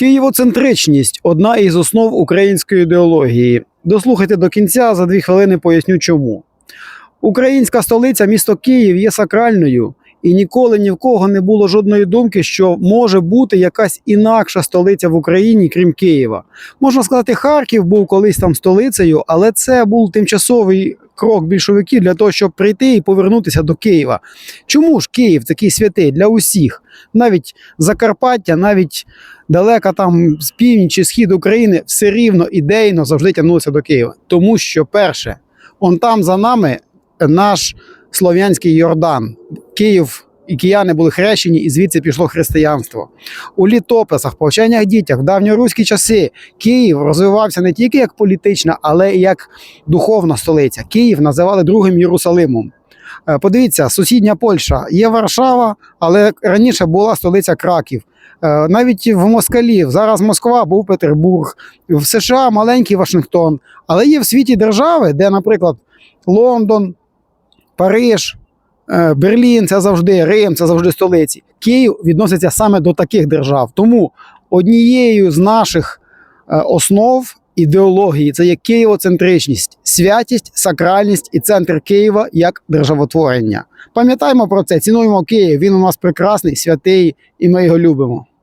Києвоцентричність одна із основ української ідеології. Дослухайте до кінця, за дві хвилини поясню чому. Українська столиця, місто Київ, є сакральною, і ніколи ні в кого не було жодної думки, що може бути якась інакша столиця в Україні, крім Києва. Можна сказати, Харків був колись там столицею, але це був тимчасовий крок більшовиків для того, щоб прийти і повернутися до Києва. Чому ж Київ такий святий для усіх? Навіть Закарпаття, навіть далека там з північі, схід України, все рівно ідейно завжди тягнулося до Києва. Тому що, перше, он там за нами наш слов'янський Йордан. Київ і кияни були хрещені, і звідси пішло християнство. У літописах, повчаннях дітях, в давньоруські часи Київ розвивався не тільки як політична, але і як духовна столиця. Київ називали другим Єрусалимом. Е, Подивіться, сусідня Польща є Варшава, але раніше була столиця Краків. Е, Навіть в Москалів зараз Москва був Петербург, в США маленький Вашингтон. Але є в світі держави, де, наприклад, Лондон, Париж, Берлін це завжди Рим, це завжди столиці. Київ відноситься саме до таких держав. Тому однією з наших е, основ ідеології це є києвоцентричність, святість, сакральність і центр Києва як державотворення. Пам'ятаємо про це, цінуємо Київ. Він у нас прекрасний, святий, і ми його любимо.